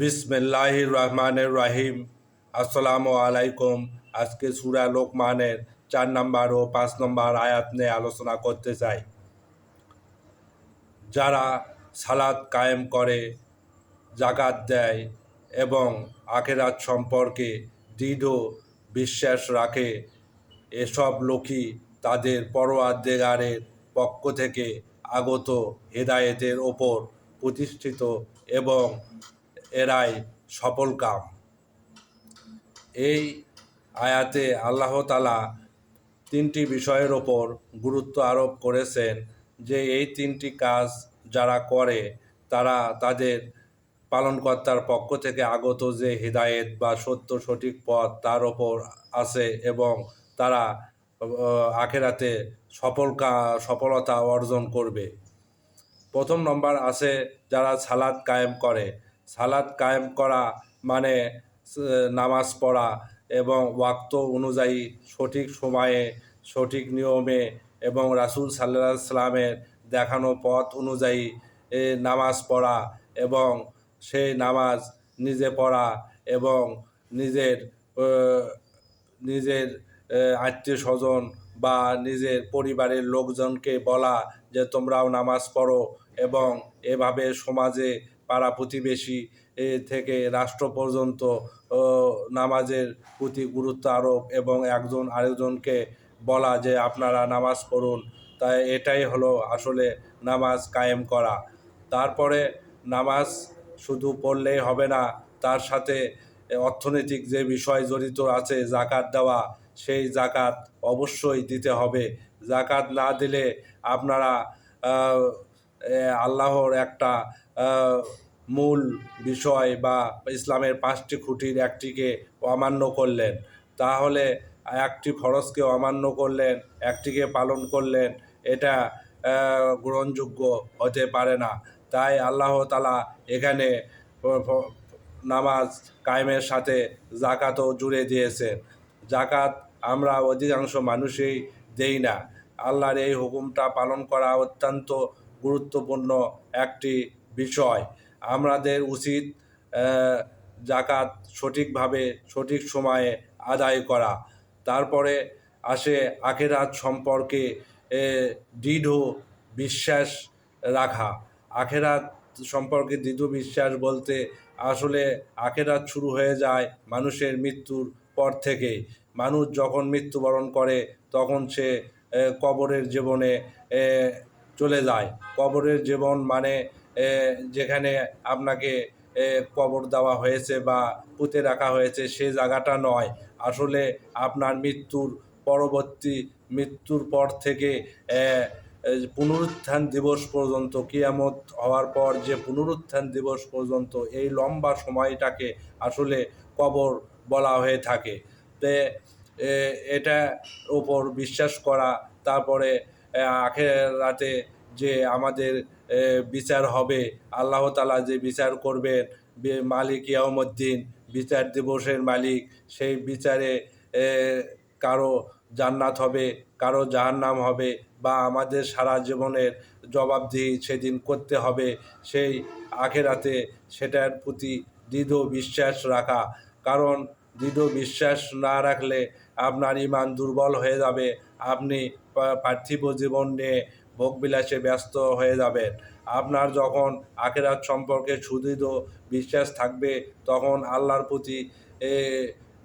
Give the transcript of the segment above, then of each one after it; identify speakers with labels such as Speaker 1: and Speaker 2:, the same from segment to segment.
Speaker 1: বিসমিল্লাহির রহমানের রাহিম। আসসালামু আলাইকুম। আজকে সুরা লোকমানের চার নম্বর ও পাঁচ নম্বর আয়াত নিয়ে আলোচনা করতে চাই। যারা সালাদ কায়েম করে জাকাত দেয় এবং আখেরাত সম্পর্কে দৃঢ় বিশ্বাস রাখে, এসব লোকই তাদের পরোয়ারদেগারের পক্ষ থেকে আগত হেদায়েতের ওপর প্রতিষ্ঠিত এবং এরাই সফল কাম। এই আয়াতে আল্লাহ তালা তিনটি বিষয়ের ওপর গুরুত্ব আরোপ করেছেন যে এই তিনটি কাজ যারা করে, তারা তাদের পালনকর্তার পক্ষ থেকে আগত যে হৃদায়ত বা সত্য সঠিক পথ তার ওপর আছে এবং তারা আখেরাতে সফল সফলতা অর্জন করবে। প্রথম নম্বর আছে যারা সালাদ কায়েম করে সালাদ কায়েম করা মানে নামাজ পড়া এবং ওয়াক্ত অনুযায়ী সঠিক সময়ে, সঠিক নিয়মে এবং রাসূল সাল্লাহ সাল্লামের দেখানো পথ অনুযায়ী নামাজ পড়া এবং সেই নামাজ নিজে পড়া এবং নিজের নিজের আত্মীয় স্বজন বা নিজের পরিবারের লোকজনকে বলা যে তোমরাও নামাজ পড়ো এবং এভাবে সমাজে পাড়া প্রতিবেশী থেকে রাষ্ট্র পর্যন্ত নামাজের প্রতি গুরুত্ব আরোপ এবং একজন আরেকজনকে বলা যে আপনারা নামাজ পড়ুন। তাই এটাই হলো আসলে নামাজ কায়েম করা। তারপরে নামাজ শুধু পড়লেই হবে না, তার সাথে অর্থনৈতিক যে বিষয় জড়িত আছে, জাকাত দেওয়া, সেই জাকাত অবশ্যই দিতে হবে। জাকাত না দিলে আপনারা আল্লাহর একটা মূল বিষয় বা ইসলামের পাঁচটি খুঁটির একটিকে অমান্য করলেন। তাহলে একটি ফরজকে অমান্য করলেন, একটিকে পালন করলেন, এটা গ্রহণযোগ্য হতে পারে না। তাই আল্লাহ তালা এখানে নামাজ কায়েমের সাথে জাকাতও জুড়ে দিয়েছেন। জাকাত আমরা অধিকাংশ মানুষই দেই না। আল্লাহর এই হুকুমটা পালন করা অত্যন্ত গুরুত্বপূর্ণ একটি বিষয়। আমাদের উচিত জাকাত সঠিকভাবে, সঠিক সময়ে আদায় করা। তারপরে আসে আখেরাত সম্পর্কে দৃঢ় বিশ্বাস রাখা। আখেরাত সম্পর্কে দৃঢ় বিশ্বাস বলতে আসলে আখেরাত শুরু হয়ে যায় মানুষের মৃত্যুর পর থেকেই মানুষ যখন মৃত্যুবরণ করে, তখন সে কবরের জীবনে চলে যায়। কবরের জীবন মানে যেখানে আপনাকে কবর দেওয়া হয়েছে বা পুঁতে রাখা হয়েছে, সে জায়গাটা নয়। আসলে আপনার মৃত্যুর পরবর্তী, মৃত্যুর পর থেকে পুনরুত্থান দিবস পর্যন্ত, কিয়ামত হওয়ার পর যে পুনরুত্থান দিবস পর্যন্ত, এই লম্বা সময়টাকে আসলে কবর বলা হয়ে থাকে। তে এটা ওপর বিশ্বাস করা, তারপরে আখের রাতে যে আমাদের বিচার হবে। আল্লাহ তালা যে বিচার করবেন মালিক ইয়ামুদ্দিন বিচার দিবসের মালিক, সেই বিচারে কারও জান্নাত হবে, কারও জাহান্নাম হবে বা আমাদের সারা জীবনের জবাবদিহি সেদিন করতে হবে। সেই আখেরাতে সেটার প্রতি দৃঢ় বিশ্বাস রাখা। কারণ দৃঢ় বিশ্বাস না রাখলে আপনার ইমান দুর্বল হয়ে যাবে। আপনি পার্থিব জীবন নিয়ে ভোগবিলাসে ব্যস্ত হয়ে যাবেন। আপনার যখন আখেরাত সম্পর্কে সুদৃঢ় বিশ্বাস থাকবে, তখন আল্লাহর প্রতি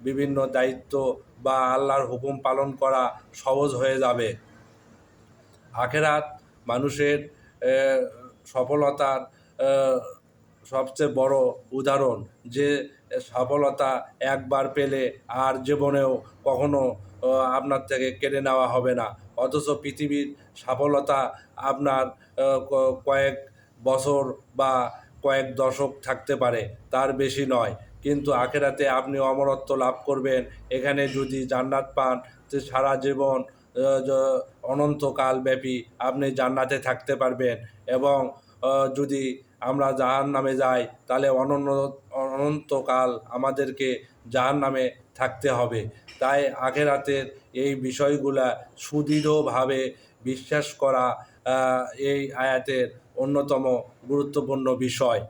Speaker 1: বিভিন্ন দায়িত্ব বা আল্লাহর হুকুম পালন করা সহজ হয়ে যাবে। আখেরাত মানুষের সফলতার সবচেয়ে বড় উদাহরণ যে, সফলতা একবার পেলে আর জীবনেও কখনো আপনার থেকে কেড়ে নেওয়া হবে না। অথচ পৃথিবীর সফলতা আপনার কয়েক বছর বা কয়েক দশক থাকতে পারে, তার বেশি নয়। কিন্তু আখেরাতে আপনি অমরত্ব লাভ করবেন। এখানে যদি জান্নাত পান সারা জীবন অনন্তকাল ব্যাপী আপনি জান্নাতে থাকতে পারবেন এবং যদি আমরা জাহান নামে যাই, তাহলে অনন্য, অনন্তকাল আমাদেরকে জাহান নামে থাকতে হবে। তাই আখেরাতের এই বিষয়গুলা সুদৃঢ়ভাবে বিশ্বাস করা এই আয়াতের অন্যতম গুরুত্বপূর্ণ বিষয়।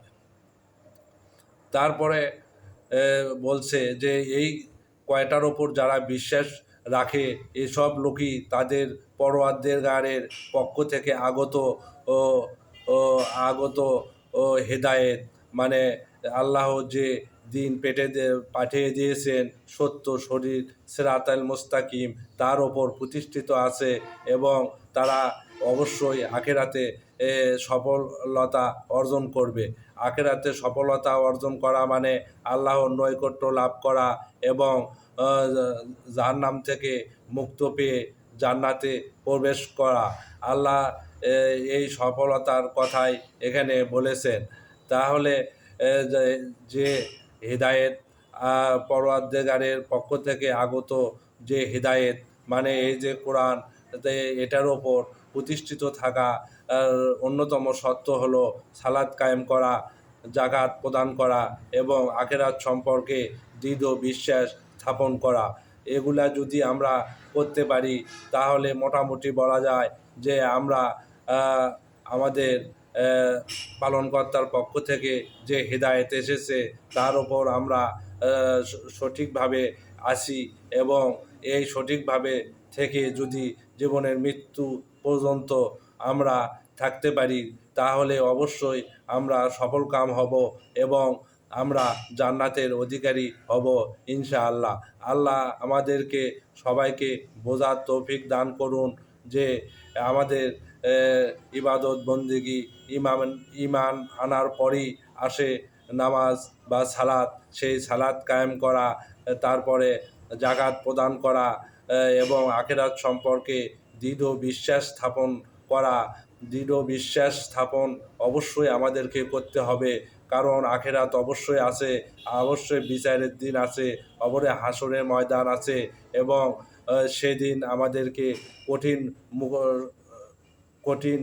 Speaker 1: তারপরে বলছে যে এই কয়টার ওপর যারা বিশ্বাস রাখে, এসব লোকই তাদের পরোয়ারদের গাড়ের পক্ষ থেকে আগত ও আগত হেদায়েত। মানে আল্লাহ যে দিন পেটে পাঠিয়ে দিয়েছেন সত্য, শরীর, সেরাতাল মোস্তাকিম, তার ওপর প্রতিষ্ঠিত আছে এবং তারা অবশ্যই আখেরাতে সফলতা অর্জন করবে। আখেরাতে সফলতা অর্জন করা মানে আল্লাহর নৈকট্য লাভ করা এবং জাহান্নাম থেকে মুক্ত পেয়ে জান্নাতে প্রবেশ করা। আল্লাহ এই সফলতার কথাই এখানে বলেছেন। তাহলে যে হৃদায়ত পরওয়ারদেগারের পক্ষ থেকে আগত যে হেদায়েত মানে এই যে কোরআন এটার ওপর প্রতিষ্ঠিত থাকা অন্যতম সত্য হলো সালাদ কায়েম করা, জাকাত প্রদান করা এবং আখেরাত সম্পর্কে দৃঢ় বিশ্বাস স্থাপন করা। এগুলা যদি আমরা করতে পারি, তাহলে মোটামুটি বলা যায় যে আমরা আমাদের পালনকর্তার পক্ষ থেকে যে হেদায়েত এসেছে, তার ওপর আমরা সঠিকভাবে আসি এবং এই সঠিকভাবে থেকে যদি জীবনের মৃত্যু পর্যন্ত আমরা থাকতে পারি, তাহলে অবশ্যই আমরা সফল কাম হব এবং আমরা জান্নাতের অধিকারী হব ইনশাআল্লাহ। আল্লাহ আমাদেরকে সবাইকে বোঝার তৌফিক দান করুন যে আমাদের ইবাদত, বন্দিগি ইমান ইমান আনার পরই আসে নামাজ বা সালাত। সেই সালাত কায়েম করা, তারপরে জাকাত প্রদান করা এবং আখেরাত সম্পর্কে দৃঢ় বিশ্বাস স্থাপন করা। দৃঢ় বিশ্বাস স্থাপন অবশ্যই আমাদেরকে করতে হবে, কারণ আখেরাত অবশ্যই আছে, অবশ্যই বিচারের দিন আছে অবরে হাসরের ময়দান আছে, এবং সেদিন আমাদেরকে কঠিন কঠিন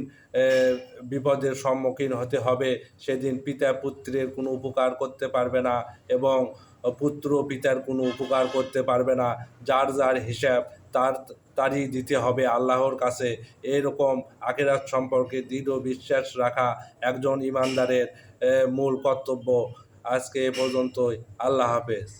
Speaker 1: বিপদের সম্মুখীন হতে হবে। সেদিন পিতা পুত্রের কোনো উপকার করতে পারবে না এবং পুত্র পিতার কোনো উপকার করতে পারবে না। যার যার হিসাব, তার, তারই দিতে হবে আল্লাহর কাছে। এরকম আখেরাত সম্পর্কে দৃঢ় বিশ্বাস রাখা একজন ইমানদারের মূল কর্তব্য। আজকে এ পর্যন্তই। আল্লাহ হাফেজ।